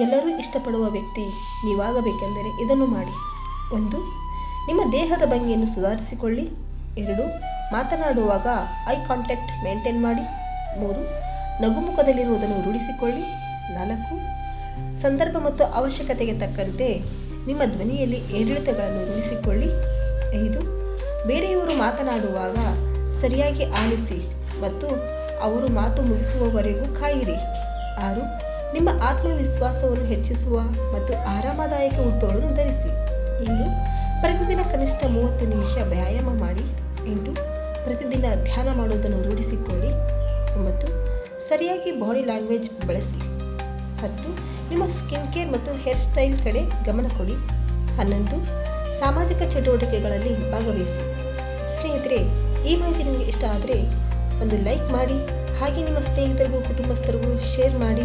ಎಲ್ಲರೂ ಇಷ್ಟಪಡುವ ವ್ಯಕ್ತಿ ನೀವಾಗಬೇಕೆಂದರೆ ಇದನ್ನು ಮಾಡಿ. ಒಂದು, ನಿಮ್ಮ ದೇಹದ ಭಂಗಿಯನ್ನು ಸುಧಾರಿಸಿಕೊಳ್ಳಿ. ಎರಡು, ಮಾತನಾಡುವಾಗ ಐ ಕಾಂಟ್ಯಾಕ್ಟ್ ಮೇಂಟೈನ್ ಮಾಡಿ. ಮೂರು, ನಗುಮುಖದಲ್ಲಿರುವುದನ್ನು ರೂಢಿಸಿಕೊಳ್ಳಿ. ನಾಲ್ಕು, ಸಂದರ್ಭ ಮತ್ತು ಅವಶ್ಯಕತೆಗೆ ತಕ್ಕಂತೆ ನಿಮ್ಮ ಧ್ವನಿಯಲ್ಲಿ ಏರಿಳಿತಗಳನ್ನು ರೂಢಿಸಿಕೊಳ್ಳಿ. ಐದು, ಬೇರೆಯವರು ಮಾತನಾಡುವಾಗ ಸರಿಯಾಗಿ ಆಲಿಸಿ ಮತ್ತು ಅವರು ಮಾತು ಮುಗಿಸುವವರೆಗೂ ಕಾಯಿರಿ. ಆರು ನಿಮ್ಮ ಆತ್ಮವಿಶ್ವಾಸವನ್ನು ಹೆಚ್ಚಿಸುವ ಮತ್ತು ಆರಾಮದಾಯಕ ಉಡುಪುಗಳನ್ನು ಧರಿಸಿ. ಇನ್ನು ಪ್ರತಿದಿನ ಕನಿಷ್ಠ ಮೂವತ್ತು ನಿಮಿಷ ವ್ಯಾಯಾಮ ಮಾಡಿ. ಎಂಟು ಪ್ರತಿದಿನ ಧ್ಯಾನ ಮಾಡುವುದನ್ನು ರೂಢಿಸಿಕೊಳ್ಳಿ. ಒಂಬತ್ತು, ಸರಿಯಾಗಿ ಬಾಡಿ ಲ್ಯಾಂಗ್ವೇಜ್ ಬಳಸಿ. ಹತ್ತು, ನಿಮ್ಮ ಸ್ಕಿನ್ ಕೇರ್ ಮತ್ತು ಹೇರ್ ಸ್ಟೈಲ್ ಕಡೆ ಗಮನ ಕೊಡಿ. ಹನ್ನೊಂದು, ಸಾಮಾಜಿಕ ಚಟುವಟಿಕೆಗಳಲ್ಲಿ ಭಾಗವಹಿಸಿ. ಸ್ನೇಹಿತರೆ, ಈ ಮಾಹಿತಿ ನಿಮಗೆ ಇಷ್ಟ ಆದರೆ ಒಂದು ಲೈಕ್ ಮಾಡಿ. ಹಾಗೆ ನಿಮ್ಮ ಸ್ನೇಹಿತರಿಗೂ ಕುಟುಂಬಸ್ಥರಿಗೂ ಶೇರ್ ಮಾಡಿ.